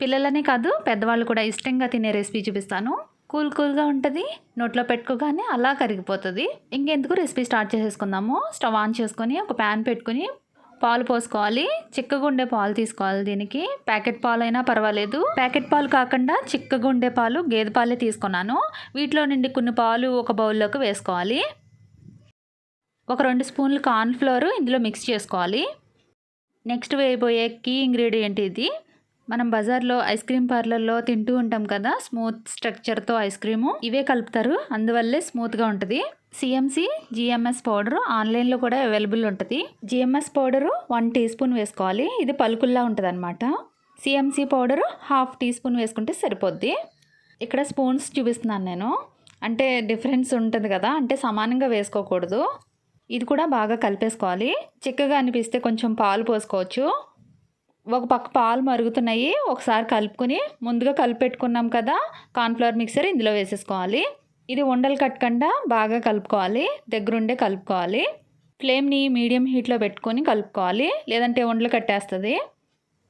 పిల్లలనే కాదు పెద్దవాళ్ళు కూడా ఇష్టంగా తినే రెసిపీ చూపిస్తాను. కూల్ కూల్గా ఉంటుంది నోట్లో పెట్టుకోగానే అలా కరిగిపోతుంది. ఇంకెందుకు రెసిపీ స్టార్ట్ చేసేసుకుందాము. స్టవ్ ఆన్ చేసుకొని ఒక ప్యాన్ పెట్టుకొని పాలు పోసుకోవాలి. చిక్కగా ఉండే పాలు తీసుకోవాలి దీనికి. ప్యాకెట్ పాలు అయినా పర్వాలేదు. ప్యాకెట్ పాలు కాకుండా చిక్కగా ఉండే పాలు గేదె పాలే తీసుకున్నాను. వీటిలో నుండి కొన్ని పాలు ఒక బౌల్లోకి వేసుకోవాలి. ఒక రెండు స్పూన్లు కార్న్ఫ్లోర్ ఇందులో మిక్స్ చేసుకోవాలి. నెక్స్ట్ వేయబోయే కీ ఇంగ్రీడియంట్ ఇది. మనం బజార్లో ఐస్ క్రీమ్ పార్లర్లో తింటూ ఉంటాం కదా స్మూత్ స్ట్రక్చర్తో ఐస్ క్రీము. ఇవే కలుపుతారు. అందువల్లే స్మూత్గా ఉంటుంది. సిఎంసి జిఎంఎస్ పౌడర్ ఆన్లైన్లో కూడా అవైలబుల్ ఉంటుంది. GMS powder one teaspoon వేసుకోవాలి. ఇది పలుకుల్లా ఉంటుంది అనమాట CMC powder half teaspoon వేసుకుంటే సరిపోద్ది. ఇక్కడ స్పూన్స్ చూపిస్తున్నాను నేను. అంటే డిఫరెన్స్ ఉంటుంది కదా అంటే సమానంగా వేసుకోకూడదు. ఇది కూడా బాగా కలిపేసుకోవాలి. చిక్కగా అనిపిస్తే కొంచెం పాలు పోసుకోవచ్చు. ఒక పక్క పాలు మరుగుతున్నాయి. ఒకసారి కలుపుకొని ముందుగా కలిపెట్టుకున్నాం కదా కార్న్ఫ్లవర్ మిక్సర్ ఇందులో వేసేసుకోవాలి. ఇది ఉండలు కట్టకుండా బాగా కలుపుకోవాలి. దగ్గరుండే కలుపుకోవాలి. ఫ్లేమ్ని మీడియం హీట్లో పెట్టుకొని కలుపుకోవాలి. లేదంటే ఉండలు కట్టేస్తుంది.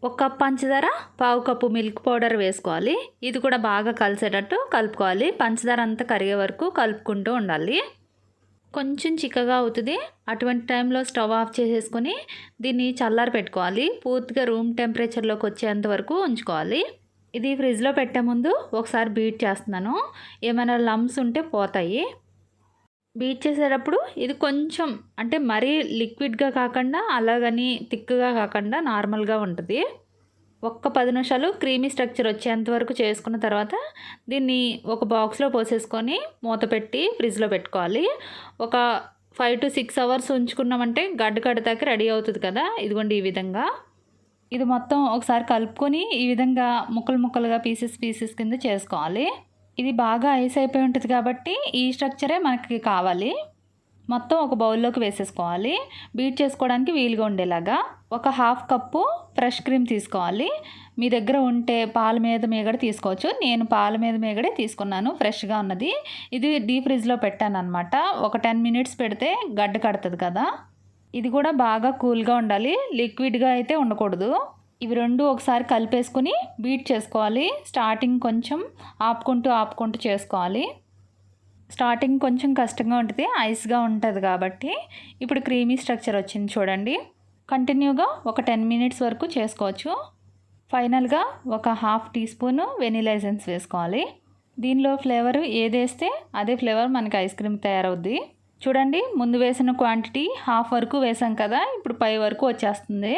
ఒక కప్ పంచదార పావు కప్పు మిల్క్ పౌడర్ వేసుకోవాలి. ఇది కూడా బాగా కలిసేటట్టు కలుపుకోవాలి. పంచదార అంతా కరిగే వరకు కలుపుకుంటూ ఉండాలి. కొంచెం చిక్కగా అవుతుంది. అటువంటి టైంలో స్టవ్ ఆఫ్ చేసేసుకొని దీన్ని చల్లారి పెట్టుకోవాలి. పూర్తిగా రూమ్ టెంపరేచర్లోకి వచ్చేంత వరకు ఉంచుకోవాలి. ఇది ఫ్రిడ్జ్లో పెట్టే ముందు ఒకసారి బీట్ చేస్తున్నాను. ఏమైనా లమ్స్ ఉంటే పోతాయి. బీట్ చేసేటప్పుడు ఇది కొంచెం అంటే మరీ లిక్విడ్గా కాకుండా అలాగని థిక్గా కాకుండా నార్మల్గా ఉంటుంది. ఒక్క పది నిమిషాలు క్రీమీ స్ట్రక్చర్ వచ్చేంత వరకు చేసుకున్న తర్వాత దీన్ని ఒక బాక్స్లో పోసేసుకొని మూత పెట్టి ఫ్రిడ్జ్లో పెట్టుకోవాలి. ఒక ఫైవ్ టు సిక్స్ అవర్స్ ఉంచుకున్నామంటే గడ్డ కడతాకి రెడీ అవుతుంది కదా. ఇదిగోండి ఈ విధంగా. ఇది మొత్తం ఒకసారి కలుపుకొని ఈ విధంగా ముక్కలు ముక్కలుగా పీసెస్ పీసెస్ కింద చేసుకోవాలి. ఇది బాగా ఐస్ అయిపోయి ఉంటుంది కాబట్టి ఈ స్ట్రక్చరే మనకి కావాలి. మొత్తం ఒక బౌల్లోకి వేసేసుకోవాలి. బీట్ చేసుకోవడానికి వీలుగా ఉండేలాగా ఒక హాఫ్ కప్పు ఫ్రెష్ క్రీమ్ తీసుకోవాలి. మీ దగ్గర ఉంటే పాల మీద మీగడ తీసుకోవచ్చు. నేను పాల మీద మీగడే తీసుకున్నాను. ఫ్రెష్గా ఉన్నది. ఇది డీప్ ఫ్రిడ్జ్లో పెట్టాను అనమాట ఒక టెన్ మినిట్స్ పెడితే గడ్డ కడుతుంది కదా. ఇది కూడా బాగా కూల్గా ఉండాలి. లిక్విడ్గా అయితే ఉండకూడదు. ఇవి రెండు ఒకసారి కలిపేసుకుని బీట్ చేసుకోవాలి. స్టార్టింగ్ కొంచెం ఆపుకుంటూ ఆపుకుంటూ చేసుకోవాలి. స్టార్టింగ్ కొంచెం కష్టంగా ఉంటుంది. ఐస్గా ఉంటుంది కాబట్టి. ఇప్పుడు క్రీమీ స్ట్రక్చర్ వచ్చింది చూడండి. కంటిన్యూగా ఒక టెన్ మినిట్స్ వరకు చేసుకోవచ్చు. ఫైనల్గా ఒక half teaspoon vanilla essence వేసుకోవాలి. దీనిలో ఫ్లేవర్ ఏది వేస్తే అదే ఫ్లేవర్ మనకి ఐస్ క్రీమ్ తయారవుద్ది. చూడండి ముందు వేసిన క్వాంటిటీ హాఫ్ వరకు వేసాం కదా ఇప్పుడు పై వరకు వచ్చేస్తుంది.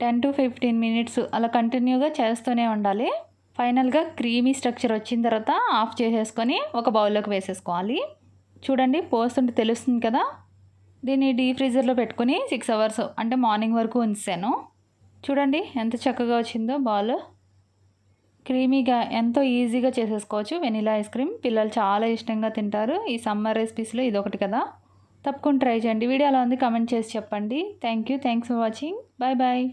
టెన్ టు ఫిఫ్టీన్ మినిట్స్ అలా కంటిన్యూగా చేస్తూనే ఉండాలి. ఫైనల్గా క్రీమీ స్ట్రక్చర్ వచ్చిన తర్వాత ఆఫ్ చేసేసుకొని ఒక బౌల్లోకి వేసేసుకోవాలి. చూడండి పోస్తుంటే తెలుస్తుంది కదా దీన్ని డీ ఫ్రీజర్లో పెట్టుకుని సిక్స్ అవర్స్ అంటే మార్నింగ్ వరకు ఉంచాను. చూడండి ఎంత చక్కగా వచ్చిందో బాల్. క్రీమీగా ఎంతో ఈజీగా చేసేసుకోవచ్చు. Vanilla ice cream. పిల్లలు చాలా ఇష్టంగా తింటారు. ఈ సమ్మర్ రెసిపీస్లో ఇది ఒకటి కదా. తప్పకుండా ట్రై చేయండి. వీడియో అలా ఉంది? కమెంట్ చేసి చెప్పండి. Thank you. Thanks for watching. Bye bye.